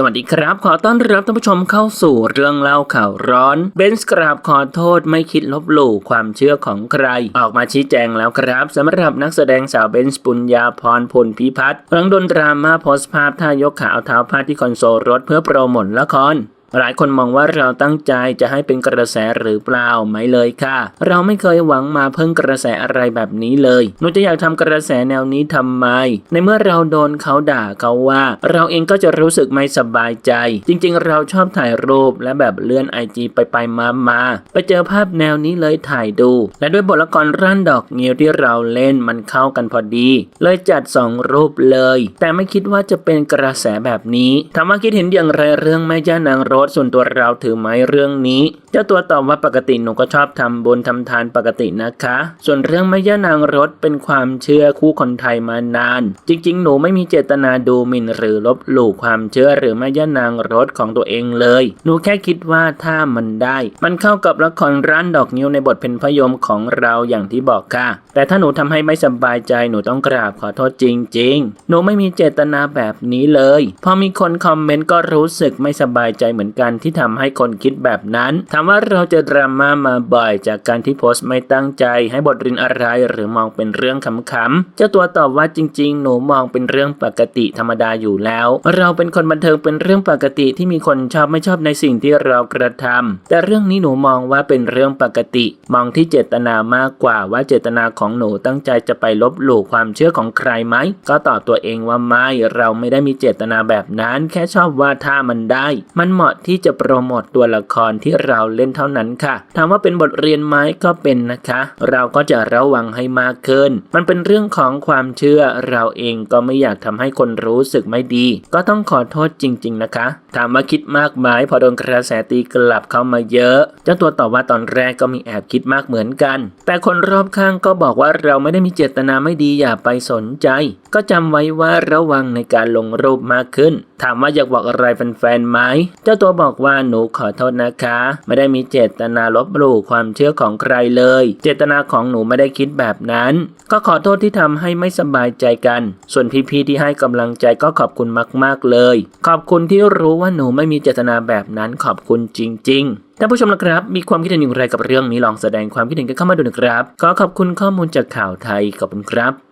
สวัสดีครับ ขอต้อนรับท่านผู้ชมเข้าสู่เรื่องเล่าข่าวร้อนเบนส์กราบขอโทษไม่คิดลบหลู่ความเชื่อของใคร ออกมาชี้แจงแล้วครับสำหรับนักแสดงสาวเบนส์ปุญญาพรพลพิพัฒน์หลังโดนดราม่าโพสต์ภาพท่ายกขาเอาเท้าพาดที่คอนโซลรถเพื่อโปรโมทละคร หลายคนมองว่าเราตั้งใจจะให้เป็นกระแสหรือเปล่าไม่เลยค่ะ เราไม่เคยหวังมาเพิ่งกระแสอะไรแบบนี้เลยหนูจะอยากทำกระแสแนวนี้ทำไม ในเมื่อเราโดนเขาด่าเขาว่า เราเองก็จะรู้สึกไม่สบายใจ จริงๆ เราชอบถ่ายรูปและแบบเลื่อนไอจีไปไปมามาไปเจอภาพแนวนี้เลยถ่ายดู และด้วยบทละครร่านดอกเงี้ยวที่เราเล่นมันเข้ากันพอดี เลยจัดสองรูปเลย แต่ไม่คิดว่าจะเป็นกระแสแบบนี้ถามว่าคิดเห็นอย่างไรเรื่องแม่ย่านางรถส่วนตัวเราถือไหมเรื่องนี้ เจ้าตัวตอบว่าปกติหนูก็ชอบทำบุญทำทานปกตินะคะ ส่วนเรื่องแม่ย่านางรถเป็นความเชื่อคู่คนไทยมานาน จริง ๆ หนูไม่มีเจตนาดูหมิ่นหรือลบหลู่ความเชื่อหรือแม่ย่านางรถของตัวเองเลย หนูแค่คิดว่าถ้ามันได้ มันเข้ากับละครร้านดอกนิ้วในบทเป็นพยมของเราอย่างที่บอกค่ะ แต่ถ้าหนูทำให้ไม่สบายใจหนูต้องกราบขอโทษจริง ๆ หนูไม่มีเจตนาแบบนี้เลย พอมีคนคอมเมนต์ก็รู้สึกไม่สบายใจเหมือนกันที่ทำให้คนคิดแบบนั้นถามว่าเราจะดราม่ามาบ่อย จากการที่โพสต์ไม่ตั้งใจ ให้บทเรียนอะไรหรือมองเป็นเรื่องขำๆเจ้าตัวตอบว่าจริง ๆ หนูมองเป็นเรื่องปกติธรรมดาอยู่แล้ว เราเป็นคนบันเทิงเป็นเรื่องปกติที่มีคนชอบไม่ชอบในสิ่งที่เรากระทำแต่เรื่องนี้หนูมองว่าเป็นเรื่องปกติ มองที่เจตนามากกว่าว่าเจตนาของหนูตั้งใจจะไปลบหลู่ความเชื่อของใครไหมก็ตอบตัวเองว่าไม่เราไม่ได้มีเจตนาแบบนั้น แค่ชอบว่าถ้ามันได้ มันเหมาะที่จะโปรโมทตัวละครที่เราเล่นเท่านั้นค่ะ ถามว่าเป็นบทเรียนไหมก็เป็นนะคะ เราก็จะระวังให้มากขึ้น มันเป็นเรื่องของความเชื่อเราเองก็ไม่อยากทำให้คนรู้สึกไม่ดี ก็ต้องขอโทษจริง ๆนะคะ ถามว่าคิดมากไหมพอโดนกระแสตีกลับเข้ามาเยอะ เจ้าตัวตอบว่าตอนแรกก็มีแอบคิดมากเหมือนกัน แต่คนรอบข้างก็บอกว่าเราไม่ได้มีเจตนาไม่ดีอย่าไปสนใจ ก็จำไว้ว่าระวังในการลงรูปมากขึ้น ถามว่าอยากบอกอะไรแฟนๆไหม เจ้าตัวบอกว่าหนูขอโทษนะคะ ไม่ได้มีเจตนาลบหลู่ความเชื่อของใครเลย เจตนาของหนูไม่ได้คิดแบบนั้น ก็ขอโทษที่ทำให้ไม่สบายใจกัน ส่วนพี่ๆที่ให้กำลังใจก็ขอบคุณมากๆเลย ขอบคุณที่รู้ว่าหนูไม่มีเจตนาแบบนั้นขอบคุณจริง ๆท่านผู้ชมนะครับ มีความคิดเห็นอย่างไรกับเรื่องนี้ลองแสดงความคิดเห็นกันเข้ามาดูนะครับ ขอขอบคุณข้อมูลจากข่าวไทยขอบคุณครับ